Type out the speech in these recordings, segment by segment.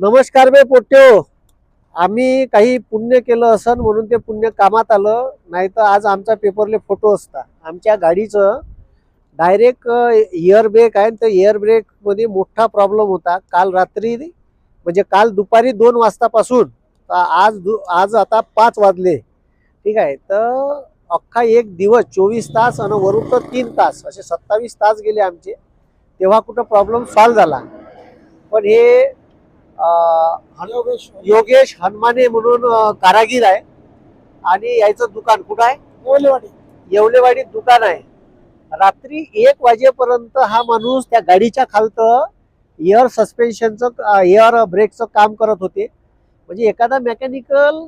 नमस्कार बे पोट्यो. आम्ही काही पुण्य केलं असन म्हणून ते पुण्य कामात आलं नाही तर आज आमचा पेपरले फोटो असता आमच्या गाडीचं डायरेक्ट इयर ब्रेक आहे तर एअर ब्रेकमध्ये मोठा प्रॉब्लेम होता. काल रात्री म्हणजे काल दुपारी दोन वाजतापासून. आज दु आज आता पाच वाजले. ठीक आहे तर अख्खा एक दिवस चोवीस तास आणि वरून तर तीन तास असे सत्तावीस तास गेले आमचे. तेव्हा कुठं प्रॉब्लेम सॉल्व झाला. पण हे योगेश हनुमाने म्हणून कारागीर आहे. आणि याचं दुकान कुठं आहे? येवलेवाडीत दुकान आहे. रात्री एक वाजेपर्यंत हा माणूस त्या गाडीच्या खालतं एअर सस्पेन्शनचं एअर ब्रेकचं काम करत होते. म्हणजे एखादा मेकॅनिकल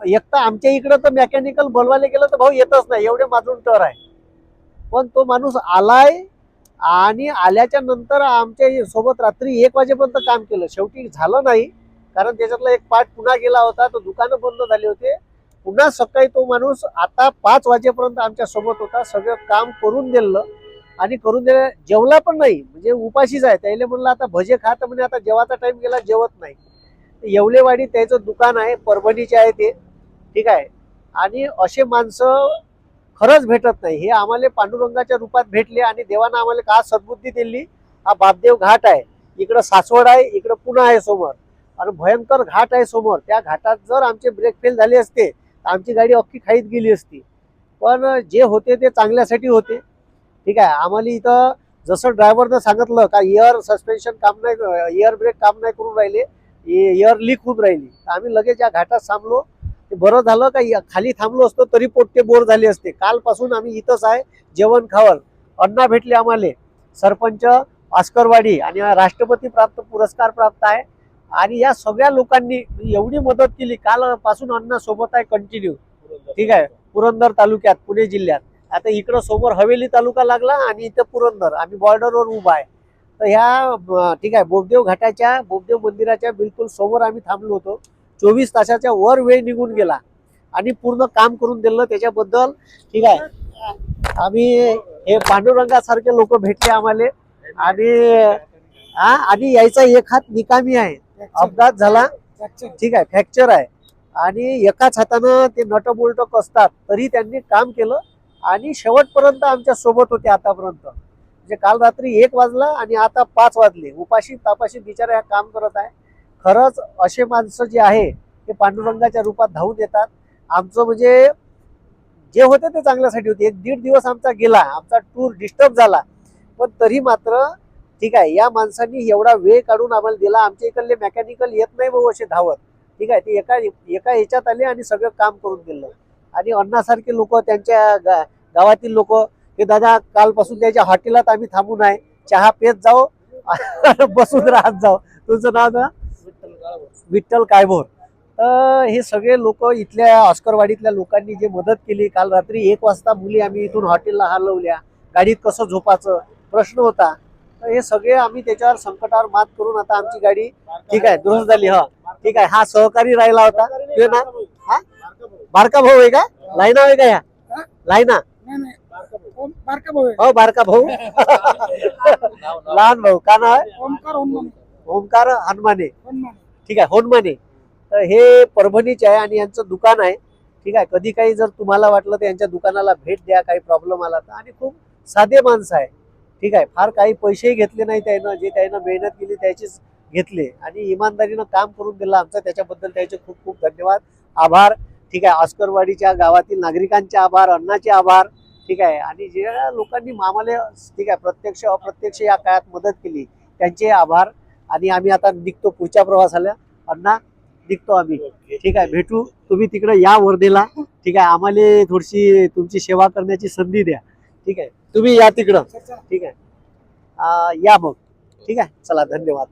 एक तर आमच्या इकडं तर मेकॅनिकल बोलवायला गेलं तर भाऊ येतच नाही. एवढे माझून टर आहे. पण तो माणूस आलाय आणि आल्याच्यानंतर आमच्यासोबत रात्री एक वाजेपर्यंत काम केलं. शेवटी झालं नाही कारण त्याच्यातला एक पार्ट पुन्हा गेला होता तो दुकानं बंद झाले होते. पुन्हा सकाळी तो माणूस आता पाच वाजेपर्यंत आमच्यासोबत होता. सगळं काम करून दिलं आणि करून दिलं. जेवला पण नाही म्हणजे उपाशीच आहे. त्याला म्हणलं आता भजे खात म्हणजे आता जेवाचा टाइम गेला जेवत नाही. येवलेवाडी त्याचं दुकान आहे परभणीचे आहे ते. ठीक आहे. आणि असे माणसं खरंच भेटत नाही. हे आम्हाला पांडुरंगाच्या रूपात भेटले आणि देवानं आम्हाला का सद्बुद्धी दिली? हा बापदेव घाट आहे. इकडं सासवड आहे इकडं पुन्हा आहे समोर. आणि भयंकर घाट आहे समोर. त्या घाटात जर आमचे ब्रेक फेल झाले असते तर आमची गाडी अख्खी खाईत गेली असती. पण जे होते ते चांगल्यासाठी होते. ठीक आहे आम्हाला इथं जसं ड्रायव्हरनं सांगितलं का एअर सस्पेन्शन काम नाही एअर ब्रेक काम नाही करून राहिले एअर लीक होऊन राहिली. तर आम्ही लगेच या घाटात थांबलो. बरं झालं का या- खाली थांबलो असतो तरी पोट्टे बोर झाले असते. कालपासून आम्ही इथंच आहे जेवण खावल अण्णा भेटले आम्हाला. सरपंच आस्करवाडी आणि राष्ट्रपती प्राप्त पुरस्कार प्राप्त आहे. आणि या सगळ्या लोकांनी एवढी मदत केली. कालपासून अण्णा सोबत आहे कंटिन्यू ठीक आहे? पुरंदर तालुक्यात पुणे जिल्ह्यात. आता इकडं समोर हवेली तालुका लागला आणि इथं पुरंदर. आम्ही बॉर्डरवर उभा आहे. तर ह्या ठीक आहे बोगदेव घाटाच्या बोगदेव मंदिराच्या बिलकुल समोर आम्ही थांबलो होतो. चोवीस तासाच्या वर वेळ निघून गेला. आणि पूर्ण काम करून दिलं त्याच्याबद्दल. ठीक आहे. आम्ही हे पांडुरंगासारखे लोक भेटले आम्हाला. आणि हा आणि यायचा एक हात निकामी आहे. अपघात झाला. ठीक आहे. फ्रॅक्चर आहे. आणि एकाच हातानं ते नटबोल्ट कसतात तरी त्यांनी काम केलं. आणि शेवटपर्यंत आमच्यासोबत होते आतापर्यंत. म्हणजे काल रात्री एक वाजला आणि आता पाच वाजले. उपाशी तापाशी बिचारा काम करत आहे. खरंच असे माणसं जे आहे ते पांडुरंगाच्या रूपात धावून येतात. आमचं म्हणजे जे होते ते चांगल्यासाठी होते. एक दीड दिवस आमचा गेला आमचा टूर डिस्टर्ब झाला. पण तरी मात्र ठीक आहे या माणसांनी एवढा वेळ काढून आम्हाला दिला. आमच्या इकडले मेकॅनिकल येत नाही भाऊ असे धावत. ठीक आहे ते एका एका ह्याच्यात आले आणि सगळं काम करून दिलं आणि अण्णासारखे लोक त्यांच्या गा- गावातील लोक ते दादा कालपासून त्याच्या हॉटेलात आम्ही थांबून आहे चहा पेत जाऊ बसून राहत जाओ तुमचं नाव ना? विठ्ठल कायभोर. तर हे सगळे लोक इथल्या ऑस्करवाडीतल्या लोकांनी जे मदत केली काल रात्री एक वाजता मुली आम्ही इथून हॉटेलला हलवल्या गाडीत कसं झोपाचं प्रश्न होता. तर हे सगळे आम्ही त्याच्यावर संकटावर मात करून आता आमची गाडी ठीक आहे दुरुस्त झाली हा. ठीक आहे हा सहकारी राहिला होता. तुझं नाव? हा? बारका भाऊ आहे का? लाईना आहे का ह्या लाईना बारका भाऊ आहे. हो बारका भाऊ. लहान भाऊ का नाव आहे? ओमकार हनुमान. ठीक आहे होनमाने तर हे परभणीचे आहे आणि यांचं दुकान आहे. ठीक आहे कधी काही जर तुम्हाला वाटलं तर यांच्या दुकानाला भेट द्या काही प्रॉब्लेम आला तर. आणि खूप साधे माणसं आहे. ठीक आहे फार काही पैसेही घेतले नाही त्यानं जे त्यानं मेहनत केली त्याचीच घेतले. आणि इमानदारीनं काम करून दिलं आमचं त्याच्याबद्दल त्याचे खूप खूप धन्यवाद. आभार. ठीक आहे ऑस्करवाडीच्या गावातील नागरिकांचे आभार अण्णाचे आभार. ठीक आहे आणि ज्या लोकांनी आम्हाला ठीक आहे प्रत्यक्ष अप्रत्यक्ष या काळात मदत केली त्यांचे आभार. आणि आम्ही आता निघतो पुढच्या प्रवासाला. अण्णा निघतो आम्ही. ठीक आहे भेटू. तुम्ही तिकडे या वर्धेला. ठीक आहे आम्हाला थोडीशी तुमची सेवा करण्याची संधी द्या. ठीक आहे तुम्ही या तिकडं. ठीक आहे. या मग. ठीक आहे चला धन्यवाद.